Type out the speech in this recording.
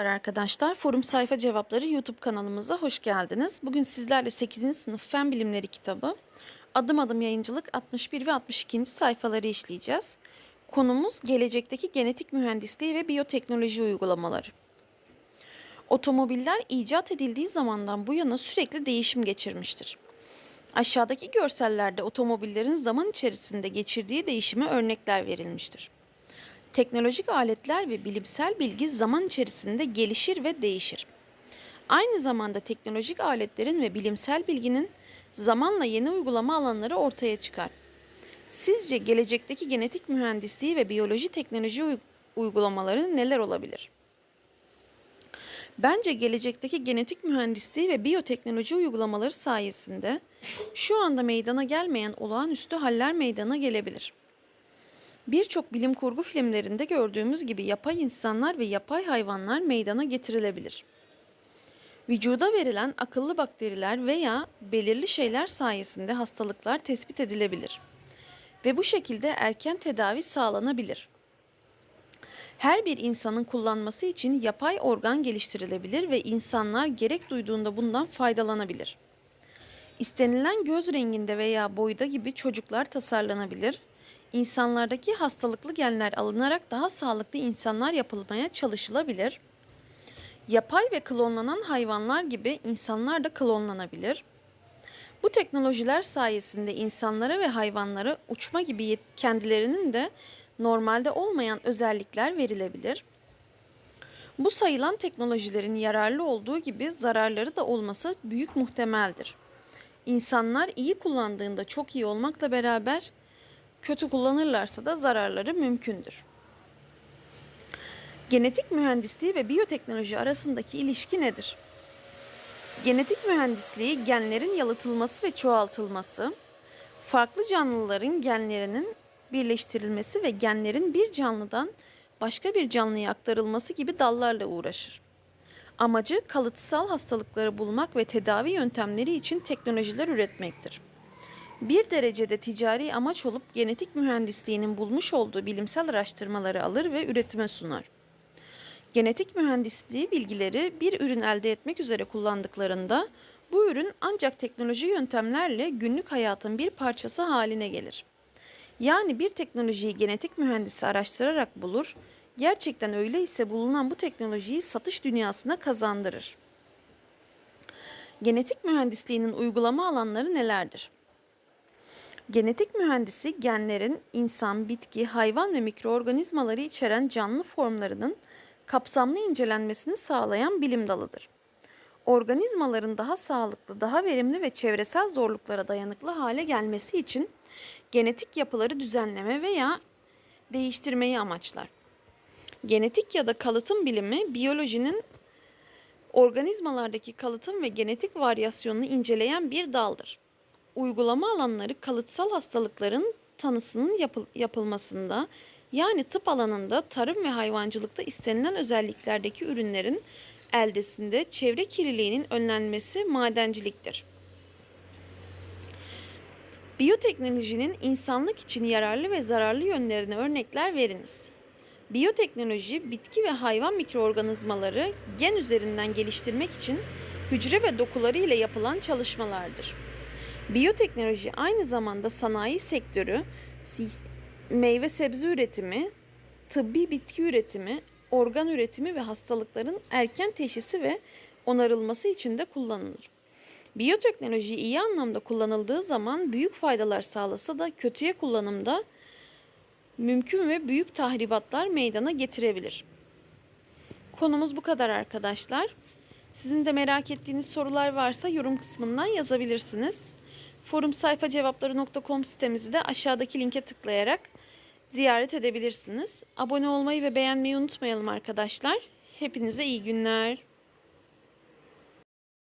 Merhabalar Arkadaşlar, Forum Sayfa Cevapları YouTube kanalımıza hoş geldiniz. Bugün sizlerle 8. sınıf Fen Bilimleri kitabı Adım Adım Yayıncılık 61 ve 62. sayfaları işleyeceğiz. Konumuz gelecekteki genetik mühendisliği ve biyoteknoloji uygulamaları. Otomobiller icat edildiği zamandan bu yana sürekli değişim geçirmiştir. Aşağıdaki görsellerde otomobillerin zaman içerisinde geçirdiği değişime örnekler verilmiştir. Teknolojik aletler ve bilimsel bilgi zaman içerisinde gelişir ve değişir. Aynı zamanda teknolojik aletlerin ve bilimsel bilginin zamanla yeni uygulama alanları ortaya çıkar. Sizce gelecekteki genetik mühendisliği ve biyoloji teknoloji uy- uygulamaları neler olabilir? Bence gelecekteki genetik mühendisliği ve biyoteknoloji uygulamaları sayesinde şu anda meydana gelmeyen olağanüstü haller meydana gelebilir. Birçok bilim kurgu filmlerinde gördüğümüz gibi yapay insanlar ve yapay hayvanlar meydana getirilebilir. Vücuda verilen akıllı bakteriler veya belirli şeyler sayesinde hastalıklar tespit edilebilir ve bu şekilde erken tedavi sağlanabilir. Her bir insanın kullanması için yapay organ geliştirilebilir ve insanlar gerek duyduğunda bundan faydalanabilir. İstenilen göz renginde veya boyda gibi çocuklar tasarlanabilir. İnsanlardaki hastalıklı genler alınarak daha sağlıklı insanlar yapılmaya çalışılabilir. Yapay ve klonlanan hayvanlar gibi insanlar da klonlanabilir. Bu teknolojiler sayesinde insanlara ve hayvanlara uçma gibi kendilerinin de normalde olmayan özellikler verilebilir. Bu sayılan teknolojilerin yararlı olduğu gibi zararları da olması büyük muhtemeldir. İnsanlar iyi kullandığında çok iyi olmakla beraber kötü kullanırlarsa da zararları mümkündür. Genetik mühendisliği ve biyoteknoloji arasındaki ilişki nedir? Genetik mühendisliği genlerin yalıtılması ve çoğaltılması, farklı canlıların genlerinin birleştirilmesi ve genlerin bir canlıdan başka bir canlıya aktarılması gibi dallarla uğraşır. Amacı kalıtsal hastalıkları bulmak ve tedavi yöntemleri için teknolojiler üretmektir. Bir derecede ticari amaç olup genetik mühendisliğinin bulmuş olduğu bilimsel araştırmaları alır ve üretime sunar. Genetik mühendisliği bilgileri bir ürün elde etmek üzere kullandıklarında bu ürün ancak teknoloji yöntemlerle günlük hayatın bir parçası haline gelir. Yani bir teknolojiyi genetik mühendisi araştırarak bulur, gerçekten öyle ise bulunan bu teknolojiyi satış dünyasına kazandırır. Genetik mühendisliğinin uygulama alanları nelerdir? Genetik mühendisi genlerin insan, bitki, hayvan ve mikroorganizmaları içeren canlı formlarının kapsamlı incelenmesini sağlayan bilim dalıdır. Organizmaların daha sağlıklı, daha verimli ve çevresel zorluklara dayanıklı hale gelmesi için genetik yapıları düzenleme veya değiştirmeyi amaçlar. Genetik ya da kalıtım bilimi biyolojinin organizmalardaki kalıtım ve genetik varyasyonunu inceleyen bir daldır. Uygulama alanları kalıtsal hastalıkların tanısının yapıl- yapılmasında yani tıp alanında tarım ve hayvancılıkta istenilen özelliklerdeki ürünlerin eldesinde çevre kirliliğinin önlenmesi madenciliktir. Biyoteknolojinin insanlık için yararlı ve zararlı yönlerine örnekler veriniz. Biyoteknoloji, bitki ve hayvan mikroorganizmaları gen üzerinden geliştirmek için hücre ve dokuları ile yapılan çalışmalardır. Biyoteknoloji aynı zamanda sanayi sektörü, meyve sebze üretimi, tıbbi bitki üretimi, organ üretimi ve hastalıkların erken teşhisi ve onarılması için de kullanılır. Biyoteknoloji iyi anlamda kullanıldığı zaman büyük faydalar sağlasa da kötüye kullanımda mümkün ve büyük tahribatlar meydana getirebilir. Konumuz bu kadar arkadaşlar. Sizin de merak ettiğiniz sorular varsa yorum kısmından yazabilirsiniz. Forum sayfa cevapları.com sitemizi de aşağıdaki linke tıklayarak ziyaret edebilirsiniz. Abone olmayı ve beğenmeyi unutmayalım arkadaşlar. Hepinize iyi günler.